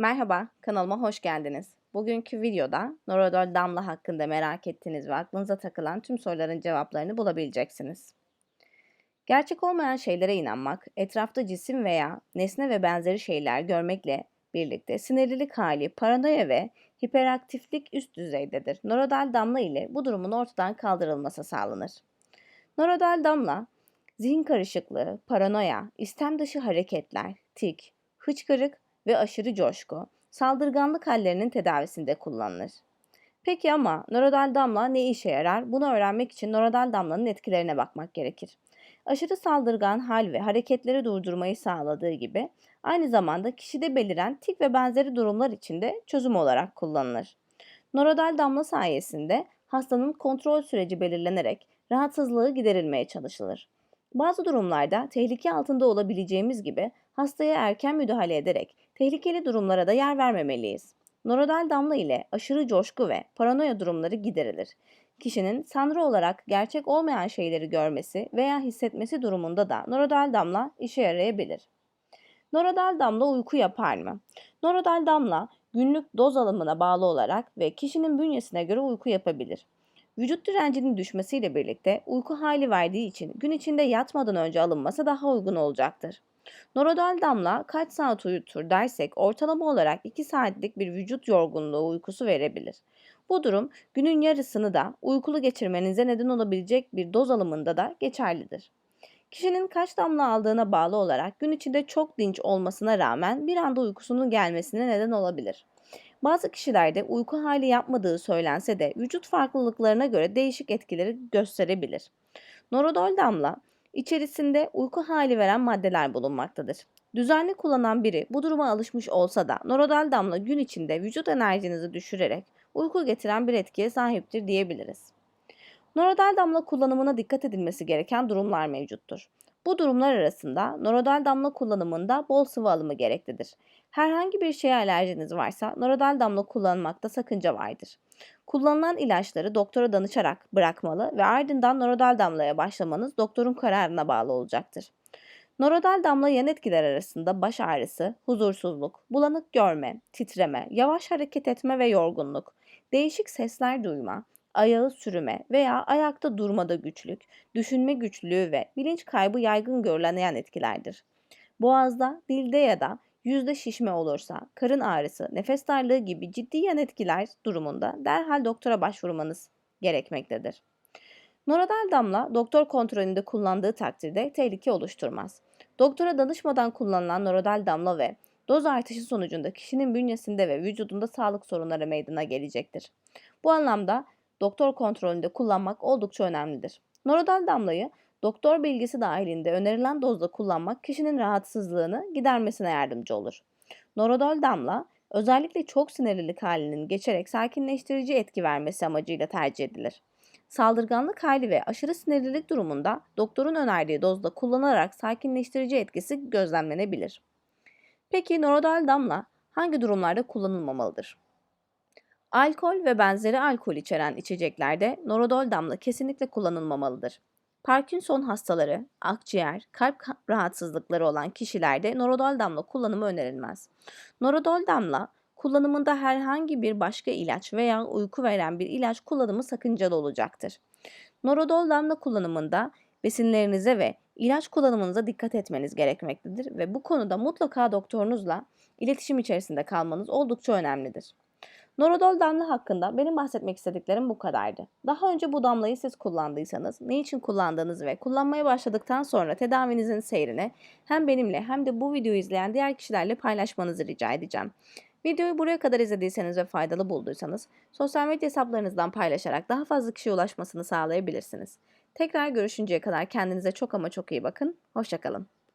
Merhaba, kanalıma hoş geldiniz. Bugünkü videoda Norodol damla hakkında merak ettiğiniz ve aklınıza takılan tüm soruların cevaplarını bulabileceksiniz. Gerçek olmayan şeylere inanmak, etrafta cisim veya nesne ve benzeri şeyler görmekle birlikte sinirlilik hali, paranoya ve hiperaktiflik üst düzeydedir. Norodal damla ile bu durumun ortadan kaldırılması sağlanır. Norodal damla, zihin karışıklığı, paranoya, istem dışı hareketler, tik, hıçkırık ve aşırı coşku, saldırganlık hallerinin tedavisinde kullanılır. Peki ama nörodal damla ne işe yarar? Bunu öğrenmek için nörodal damlanın etkilerine bakmak gerekir. Aşırı saldırgan hal ve hareketleri durdurmayı sağladığı gibi aynı zamanda kişide beliren tik ve benzeri durumlar için de çözüm olarak kullanılır. Norodal damla sayesinde hastanın kontrol süreci belirlenerek rahatsızlığı giderilmeye çalışılır. Bazı durumlarda tehlike altında olabileceğimiz gibi hastaya erken müdahale ederek tehlikeli durumlara da yer vermemeliyiz. Norodal damla ile aşırı coşku ve paranoya durumları giderilir. Kişinin sanrı olarak gerçek olmayan şeyleri görmesi veya hissetmesi durumunda da norodal damla işe yarayabilir. Norodal damla uyku yapar mı? Norodal damla günlük doz alımına bağlı olarak ve kişinin bünyesine göre uyku yapabilir. Vücut direncinin düşmesiyle birlikte uyku hali verdiği için gün içinde yatmadan önce alınması daha uygun olacaktır. Norodal damla kaç saat uyutur dersek ortalama olarak 2 saatlik bir vücut yorgunluğu uykusu verebilir. Bu durum günün yarısını da uykulu geçirmenize neden olabilecek bir doz alımında da geçerlidir. Kişinin kaç damla aldığına bağlı olarak gün içinde çok dinç olmasına rağmen bir anda uykusunun gelmesine neden olabilir. Bazı kişilerde uyku hali yapmadığı söylense de vücut farklılıklarına göre değişik etkileri gösterebilir. Norodol damla içerisinde uyku hali veren maddeler bulunmaktadır. Düzenli kullanan biri bu duruma alışmış olsa da norodal damla gün içinde vücut enerjinizi düşürerek uyku getiren bir etkiye sahiptir diyebiliriz. Norodal damla kullanımına dikkat edilmesi gereken durumlar mevcuttur. Bu durumlar arasında norodal damla kullanımında bol sıvı alımı gereklidir. Herhangi bir şeye alerjiniz varsa norodal damla kullanmakta sakınca vardır. Kullanılan ilaçları doktora danışarak bırakmalı ve ardından norodal damlaya başlamanız doktorun kararına bağlı olacaktır. Norodal damla yan etkiler arasında baş ağrısı, huzursuzluk, bulanık görme, titreme, yavaş hareket etme ve yorgunluk, değişik sesler duyma, ayağı sürüme veya ayakta durmada güçlük, düşünme güçlüğü ve bilinç kaybı yaygın görülen yan etkilerdir. Boğazda, dilde ya da yüzde şişme olursa, karın ağrısı, nefes darlığı gibi ciddi yan etkiler durumunda derhal doktora başvurmanız gerekmektedir. Noradal damla doktor kontrolünde kullandığı takdirde tehlike oluşturmaz. Doktora danışmadan kullanılan noradal damla ve doz artışı sonucunda kişinin bünyesinde ve vücudunda sağlık sorunları meydana gelecektir. Bu anlamda doktor kontrolünde kullanmak oldukça önemlidir. Noradal damlayı doktor bilgisi dahilinde önerilen dozda kullanmak kişinin rahatsızlığını gidermesine yardımcı olur. Norodol damla özellikle çok sinirlilik halinin geçerek sakinleştirici etki vermesi amacıyla tercih edilir. Saldırganlık hali ve aşırı sinirlilik durumunda doktorun önerdiği dozda kullanarak sakinleştirici etkisi gözlemlenebilir. Peki norodol damla hangi durumlarda kullanılmamalıdır? Alkol ve benzeri alkol içeren içeceklerde norodol damla kesinlikle kullanılmamalıdır. Parkinson hastaları, akciğer, kalp rahatsızlıkları olan kişilerde norodol damla kullanımı önerilmez. Norodol damla kullanımında herhangi bir başka ilaç veya uyku veren bir ilaç kullanımı sakıncalı olacaktır. Norodol damla kullanımında besinlerinize ve ilaç kullanımınıza dikkat etmeniz gerekmektedir ve bu konuda mutlaka doktorunuzla iletişim içerisinde kalmanız oldukça önemlidir. Norodol damla hakkında benim bahsetmek istediklerim bu kadardı. Daha önce bu damlayı siz kullandıysanız, ne için kullandığınız ve kullanmaya başladıktan sonra tedavinizin seyrini hem benimle hem de bu videoyu izleyen diğer kişilerle paylaşmanızı rica edeceğim. Videoyu buraya kadar izlediyseniz ve faydalı bulduysanız sosyal medya hesaplarınızdan paylaşarak daha fazla kişiye ulaşmasını sağlayabilirsiniz. Tekrar görüşünceye kadar kendinize çok ama çok iyi bakın. Hoşçakalın.